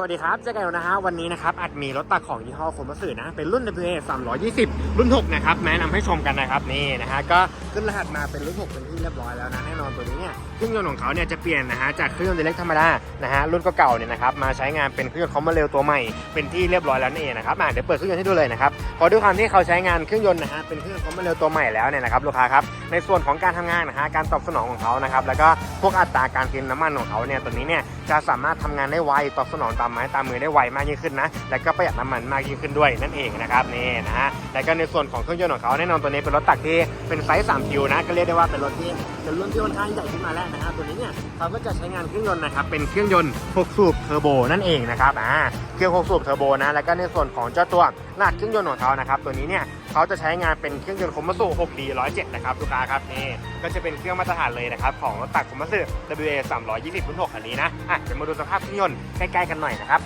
สวัสดีครับเจ๊ไก่นะฮะวันนี้นะครับอัดมีรถตักของยี่ห้อโคมัสึนะ เป็นรุ่น WA 320 รุ่น 6 นะครับแนะนำให้ชมกันนะครับนี่นะฮะก็ ขึ้นรหัสมาเป็นรุ่น6เป็นที่เรียบร้อยแล้วนะแน่นอนตัวนี้เนี่ยเครื่องยนต์ของเขาเนี่ยจะเปลี่ยนนะฮะจากเครื่องยนต์เล็กธรรมดานะฮะรุ่นเก่าๆเนี่ยนะครับมาใช้งานเป็นเครื่องยนต์คอมมาเร็วตัวใหม่เป็นที่เรียบร้อยแล้วนั่นเองนะครับอะเดี๋ยวเปิดเครื่องยนต์ให้ดูเลยนะครับเพราะด้วยความที่เขาใช้งานเครื่องยนต์นะฮะเป็นเครื่องยนต์คอมมาเร็วตัวใหม่แล้วเนี่ยนะครับลูกค้าครับในส่วนของการทำงานนะฮะการตอบสนองของเขานะครับแล้วก็พวกอัตราการกินน้ำมันของเขาเนี่ยตัวนี้เนี่ยจะสามารถทำงานได้ไวตอบสนองตามไม้ตามมือได้ไวมากยิ่งขึ้นนะแล้วก็ประหยัดน้ำมันมากยิ่งขึ้นด้วยนั่นเองนะครับนี่นะฮะแล้วก็ในส่วนของเครื่องยนต์ของเขาแน่นอนตัวนี้เป็นรถตักที่เป็นไซส์3คิวนะก็เรียกได้ว่าเป็นรถที่เป็นรุ่นที่ค่อนข้างใหญ่ขึ้นมาแล้วนะฮะตัวนี้เนี่ยเขาก็จะใช้งานเครื่องยนต์นะครับเป็นเครื่องยนต์6สูบเทอร์โบนั่นเองนะครับอ่าเครื่อง6สูบเทอร์โบนะแล้วก็ในส่วนของเจ้าตัวรหัสเครื่องยนต์ของเขานะครับตัวนี้เนี่ยเขาจะใช้งานเป็นเครื่องยนต์คอมมัส 6D 107 นะครับลูกค้าครับนี่ก็จะเป็นเครื่องมาตรฐานเลยนะครับของรถตักคอมมัส WA 320รุ่น6อันนี้นะอะเดี๋ยวมาดูสภาพเครื่องยนต์ใกล้ๆกันหน่อยนะครับ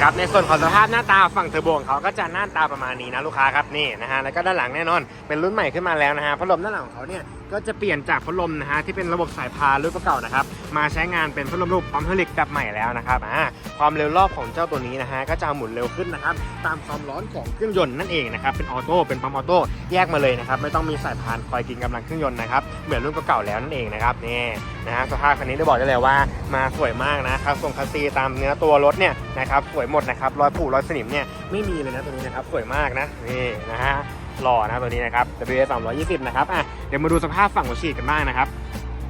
นะครับในส่วนของสภาพหน้าตาฝั่งเทอร์โบของเขาก็จะหน้าตาประมาณนี้นะลูกค้าครับนี่นะฮะแล้วก็ด้านหลังแน่นอนเป็นรุ่นใหม่ขึ้นมาแล้วนะฮะพัดลมด้านหลังของเขาเนี่ย ก็จะเปลี่ยนจากพัดลมนะฮะที่เป็นระบบสายพานรุ่นเก่าๆนะครับมาใช้งานเป็นพัดลมรูปปั๊มเฮลิกแบบใหม่แล้วนะครับอ่าความเร็วรอบของเจ้าตัวนี้นะฮะก็จะหมุนเร็วขึ้นนะครับตามความร้อนของเครื่องยนต์นั่นเองนะครับเป็นออโต้เป็นปั๊มออโต้แยกมาเลยนะครับไม่ต้องมีสายพานคอยกินกำลังเครื่องยนต์นะครับเหมือนรุ่นเก่าๆแล้วนั่นเองนะครับนี่นะฮะสภาพคันนี้ได้บอกได้เลยว่ามาสวยมากนะครับส่งคัสซีตามเนื้อตัวรถเนี่ยนะครับสวยหมดนะครับรอยผุรอยสนิมเนี่ยไม่มีเลยนะตัวนี้นะครับสวยมากนะนี่นะฮะหล่อนะตัวนี้นะครับ WA 320 นะครับอะ เดี๋ยวมาดูสภาพฝั่งหัวฉีดกันบ้างนะครับ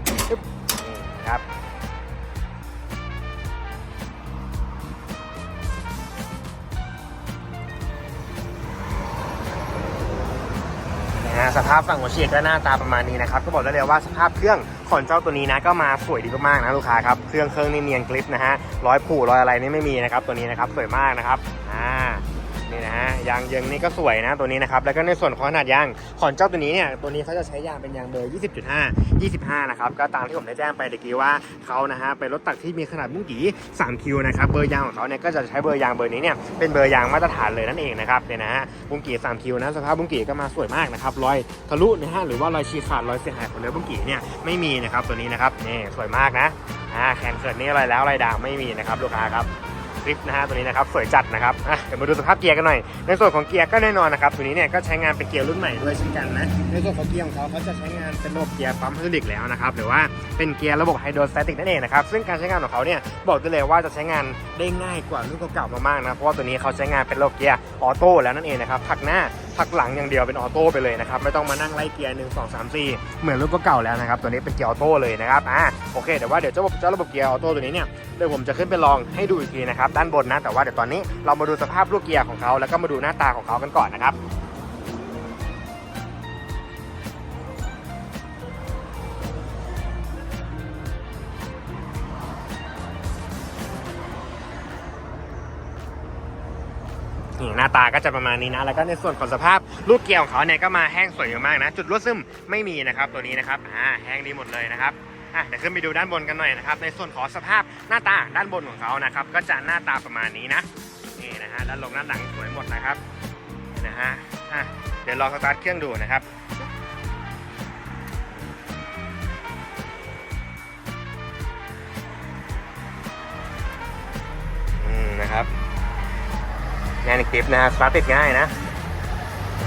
นี่ครับนะสภาพฝั่งหัวฉีดก็หน้าตาประมาณนี้นะครับก็บอกได้เลยว่าสภาพเครื่องของเจ้าตัวนี้นะก็มาสวยดีมากๆนะลูกค้าครับเครื่องเครื่องนี่เนียนกริปนะฮะร้อยผูร้อยอะไรนี่ไม่มีนะครับตัวนี้นะครับสวยมากนะครับอ่า นี่นะฮะยางเยิงนี่ก็สวยนะตัวนี้นะครับแล้วก็ในส่วนของขนาดยางของเจ้าตัวนี้เนี่ยตัวนี้เขาจะใช้ยางเป็นยางเบอร์ 20.5 25 นะครับก็ตามที่ผมได้แจ้งไปเมื่อกี้ว่าเขานะฮะเป็นรถตักที่มีขนาดบุ้งกี่3คิวนะครับเบอร์ยางของเขาเนี่ยก็จะใช้เบอร์ยางเบอร์นี้เนี่ยเป็นเบอร์ยางมาตรฐานเลยนั่นเองนะครับเนี่ยนะฮะบุ้งกี่3คิวนะสภาพบุ้งกี่ก็มาสวยมากนะครับรอยทะลุนะฮะหรือว่ารอยฉีกขาดรอยเสียหายของเนื้อบุ้งกี่เนี่ยไม่มีนะครับตัวนี้นะครับนี่สวยมากนะอ่าแขนเกิดนี่อะไรแล้วอะไรด่างไม่มีนะครับลูกค้าครับ คลิปนะฮะตัวนี้นะครับสวยจัดนะครับอะเดี๋ยวมาดูสภาพเกียร์กันหน่อย ในส่วนของเกียร์ก็แน่นอนนะครับตัวนี้เนี่ยก็ใช้งานเป็นเกียร์รุ่นใหม่ด้วยเช่นกันนะในส่วนของเกียร์ของเขาเขาจะใช้งานเป็นระบบเกียร์ปั๊มไฮดรอลิกแล้วนะครับหรือว่าเป็นเกียร์ระบบไฮโดรสแตติกนั่นเองนะครับซึ่งการใช้งานของเขาเนี่ยบอกได้เลยว่าจะใช้งานได้ง่ายกว่ารุ่นเก่าๆมากๆนะเพราะว่าตัวนี้เขาใช้งานเป็นระบบเกียร์ออโต้แล้วนั่นเองนะครับผักหน้าผักหลังอย่างเดียวเป็นออโต้ไปเลยนะครับไม่ต้องมานั่งไล่เกียร์หนึ่งสองสามสี่เหมือนรุ่นเก่าๆแล้วนะครับตัวนี้เป็นเกียร์ออโต้เลยนะครับอ่า โอเคเดี๋ยวว่าเดี๋ยวเจ้าเจ้าระบบเกียร์ออโต้ตัวนี้เนี่ยเดี๋ยวผมจะขึ้นไปลองให้ดูอีกทีนะครับด้านบนนะแต่ว่าเดี๋ยวตอนนี้เรามาดูสภาพลูกเกียร์ของเขาแล้วก็มาดูหน้าตาของเขากันก่อนนะครับนี่หน้าตาก็จะประมาณนี้นะ แล้วก็ในส่วนของสภาพลูกเกียร์ของเขาเนี่ยก็มาแห้งสวยมากนะ จุดรั่วซึมไม่มีนะครับตัวนี้นะครับ อ่า แห้งดีหมดเลยนะครับ อะเดี๋ยวขึ้นไปดูด้านบนกันหน่อยนะครับ ในส่วนของสภาพหน้าตาด้านบนของเขานะครับ ก็จะหน้าตาประมาณนี้นะ นี่นะฮะ ด้านลงด้านหลังสวยหมดนะครับ นะฮะ อะ เดี๋ยวลองสตาร์ทเครื่องดูนะครับอืมนะครับงานคลิปนะฮะสตาร์ทติดง่ายนะ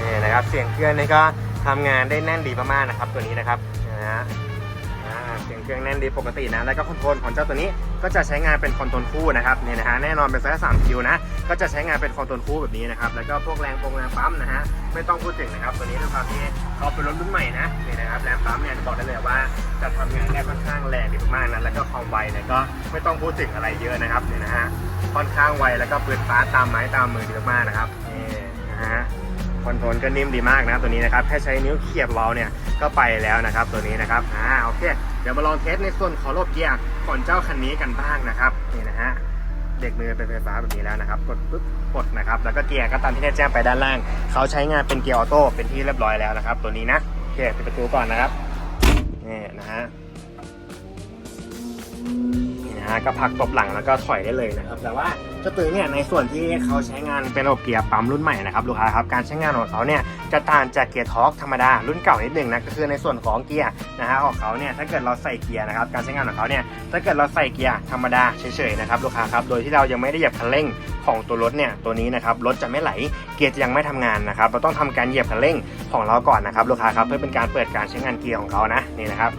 นี่นะครับ เสียงเครื่องนี่ก็ทำงานได้แน่นดีมากๆนะครับ ตัวนี้นะครับนะฮะ เสียงเครื่องแน่นดีปกตินะ แล้วก็คอนโทรลของเจ้าตัวนี้ก็จะใช้งานเป็นคอนโทรลคู่นะครับเนี่ยนะฮะแน่นอนเป็นไซส์สามคิวนะ ก็จะใช้งานเป็นคอนโทรลคู่แบบนี้นะครับ แล้วก็พวกแรงปงแรงปั๊มนะฮะไม่ต้องพูดถึงนะครับตัวนี้ด้วยความที่เขาเป็นรถรุ่นใหม่นะนี่นะครับแรงปั๊มเนี่ยบอกได้เลยว่าจะทำงานได้ค่อนข้างแรงดีมากนะแล้วก็ความไวเนี่ยก็ไม่ต้องพูดถึงอะไรเยอะนะครับเนี่ยนะฮะค่อนข้างไวแล้วก็ปืนฟ้าตามไม้ตามมือดีมากนะครับนี่นะฮะคอนโทรลก็นิ่มดีมากนะตัวนี้นะครับแค่ใช้นิ้วเขียบเบาเนี่ยก็ไปแล้วนะครับตัวนี้นะครับอ่าโอเค เดี๋ยวมาลองเทสในส่วนของระบบเกียร์ของเจ้าคันนี้กันบ้างนะครับนี่นะฮะเด็กมือเป็นไฟฟ้าแบบนี้แล้วนะครับ กดปุ๊บกดนะครับ แล้วก็เกียร์ก็ตามที่ได้แจ้งไปด้านล่าง เขาใช้งานเป็นเกียร์ออโต้เป็นที่เรียบร้อยแล้วนะครับ ตัวนี้นะโอเคปิดประตูก่อนนะครับนี่นะฮะนี่นะฮะก็พักตบหลังแล้วก็ถอยได้เลยนะครับแต่ว่า เจ้าตัวนี้เนี่ยในส่วนที่เขาใช้งานเป็นระบบเกียร์ปั๊มรุ่นใหม่นะครับลูกค้าครับการใช้งานของเขาเนี่ยจะต่างจากเกียร์ทอร์กธรรมดารุ่นเก่านิดหนึ่งนะก็คือในส่วนของเกียร์นะฮะของเขาเนี่ยถ้าเกิดเราใส่เกียร์นะครับการใช้งานของเขาเนี่ยถ้าเกิดเราใส่เกียร์ธรรมดาเฉยๆนะครับลูกค้าครับโดยที่เรายังไม่ได้เหยียบคันเร่งของตัวรถเนี่ยตัวนี้นะครับรถจะไม่ไหลเกียร์จะยังไม่ทำงานนะครับเราต้องทำการเหยียบคันเร่งของเราก่อนนะครับลูกค้าครับเพื่อเป็นการเปิดการใช้งานเกียร์ของเขานะนี่นะครับ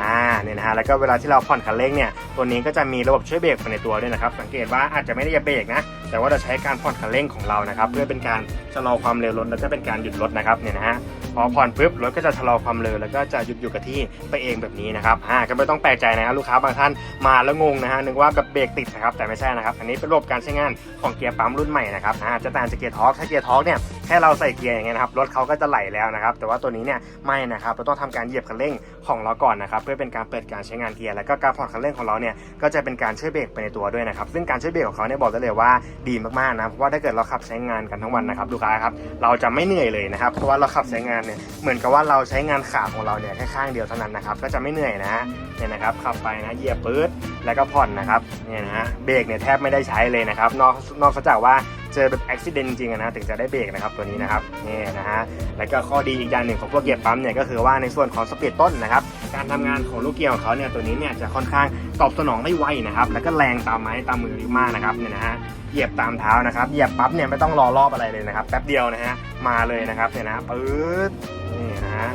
อ่าเนี่ยนะฮะแล้วก็เวลาที่เราผ่อนคันเร่งเนี่ยตัวนี้ก็จะมีระบบช่วยเบรกภายในตัวด้วยนะครับสังเกตว่าอาจจะไม่ได้จะเบรกนะแต่ว่าเราใช้การผ่อนคันเร่งของเรานะครับเพื่อเป็นการชะลอความเร็วรถแล้วก็เป็นการหยุดรถนะครับเนี่ยนะฮะ พอผ่อนปุ๊บรถก็จะชะลอความเร็วแล้วก็จะหยุดอยู่กับที่ไปเองแบบนี้นะครับอ่าก็ไม่ต้องแปลกใจนะครับลูกค้าบางท่านมาแล้วงงนะฮะนึกว่าแบบเบรกติดนะครับแต่ไม่ใช่นะครับอันนี้เป็นระบบการใช้งานของเกียร์ปั๊มรุ่นใหม่นะครับอ่าจะต่างจากเกียร์ทอร์กถ้าเกียร์ทอร์กเนี่ยแค่เราใส่เกียร์อย่างเงี้ยนะครับรถเขาก็จะไหลแล้วนะครับแต่ว่าตัวนี้เนี่ยไม่นะครับเราต้องทำการเหยียบคันเร่งของเราก่อนนะครับเพื่อเป็นการเปิดการใช้งานเกียร์แล้วก็การผ่อนคันเร่งของเราเนี่ยก็จะเป็นการช่วยเบรกไปในตัวด้วยนะครับซึ่งการช่วยเบรกของเขาเนี่ยบอกได้เลยว่าดีมากๆนะเพราะว่าถ้าเกิดเราขับใช้งานกันทั้งวันนะครับลูกค้าครับเราจะไม่เหนื่อยเลยนะครับเพราะว่าเราขับใช้งานเนี่ยเหมือนกับว่าเราใช้งานขาของเราเนี่ยแค่ข้างเดียวเท่านั้นนะครับก็จะไม่เหนื่อยนะเนี่ยนะครับขับไปนะเหยียบปื๊ดแล้วก็ผ่อนนะครับเนี่ยนะฮะเบรกเนี่ยแทบไม่ได้ใช้เลยนะครับนอกนอกจากว่าเจอแบบอุบิเหตุจริงๆนะถึงจะได้เบรกนะครับตัวนี้นะครับนี่นะฮะแล้วก็ข้อดีอีกอย่างหนึ่งของพวกเกียร์ปั๊มเนี่ยก็คือว่าในส่วนของสปีดต้นนะครับ การทำงานของลูกเกียร์ของเขาเนี่ยตัวนี้เนี่ยจะค่อนข้างตอบสนองได้ไวนะครับ แล้วก็แรงตามไม้ตามมือมากนะครับเนี่ยนะฮะเหยียบตามเท้านะครับเหยียบปั๊บเนี่ยไม่ต้องรอรอบอะไรเลยนะครับแป๊บเดียวนะฮะมาเลยนะครับเนี่ยนะปื๊ดนี่นะฮะ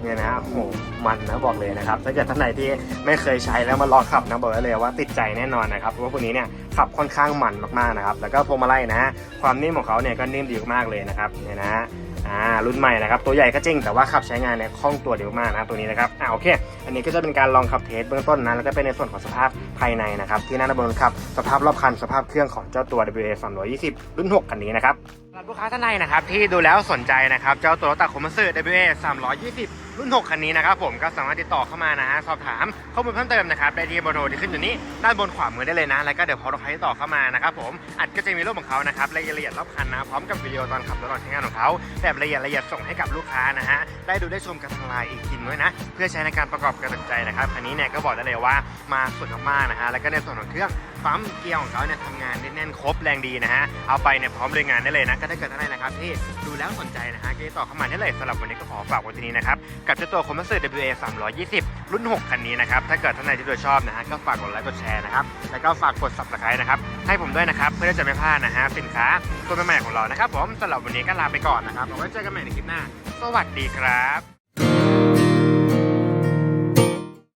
เนี่ยนะโอ้โหมันนะบอกเลยนะครับถ้าเกิดท่านไหนที่ไม่เคยใช้แล้วมาลองขับนะบอกเลยว่าติดใจแน่นอนนะครับเพราะว่าพวนี้เนี่ยขับค่อนข้างมันมากๆนะครับ แล้วก็พวงมาลัยนะฮะความนิ่มของเขาเนี่ยก็นิ่มดีมากเลยนะครับเนี่ยนะฮะ อ่ารุ่นใหม่นะครับตัวใหญ่ก็จริงแต่ว่าขับใช้งานเนี่ยคล่องตัวเดียวมากนะตัวนี้นะครับอ่าโอเค อันนี้ก็จะเป็นการลองขับเทสเบื้องต้นนะแล้วก็เป็นในส่วนของสภาพภายในนะครับที่น่าดำเนินขับสภาพรอบคันสภาพเครื่องของเจ้าตัว WA 320 รุ่น 6 คันนี้นะครับสำหรับลูกค้าท่านใดนะครับที่ดูแล้วสนใจนะครับเจ้าตัวรถตักคอมเมอร์ WA 320รุ่น 6 คันนี้นะครับผมก็สามารถติดต่อเข้ามานะฮะสอบถามข้อมูลเพิ่มเติมนะครับได้ที่เบอร์โทรที่ขึ้นอยู่นี้ด้านบนขวามือได้เลยนะ แล้วก็เดี๋ยวพอลูกค้าติดต่อเข้ามานะครับผมอัดก็จะมีรูปของเขานะครับรายละเอียดรอบคันนะพร้อมกับวิดีโอตอนขับรถตอนใช้งานของเขาแบบละเอียดละเอียดส่งให้กับลูกค้านะฮะได้ดูได้ชมกันทางไลน์อีกทีด้วยนะ เพื่อใช้ในการประกอบการตัดใจนะครับอันนี้เนี่ยก็บอกได้เลยว่ามาสุดมากๆนะฮะแล้วก็ในส่วนของเครื่อง ปั๊มเกียร์ของเขาเนี่ยทำงานได้แน่นครบแรงดีนะฮะ เอาไปเนี่ยพร้อมเลยงานได้เลยนะ ก็ถ้าเกิดท่านใดนะครับที่ดูแล้วสนใจนะฮะก็ติดต่อเข้ามาได้เลยสำหรับวันนี้ก็ขอฝากไว้ที่นี้นะครับ กับเจ้าตัวคอมเพรสเซอร์ WA 320 รุ่น 6 คันนี้นะครับ ถ้าเกิดท่านใดที่ดูชอบนะฮะก็ฝากกดไลค์กดแชร์นะครับ แล้วก็ฝากกด subscribe นะครับให้ผมด้วยนะครับเพื่อที่จะไม่พลาดนะฮะสินค้าตัวใหม่ๆของเรานะครับผมสำหรับวันนี้ก็ลาไปก่อนนะครับเอาไว้เจอกันใหม่ในคลิปหน้า สวัสดีครับ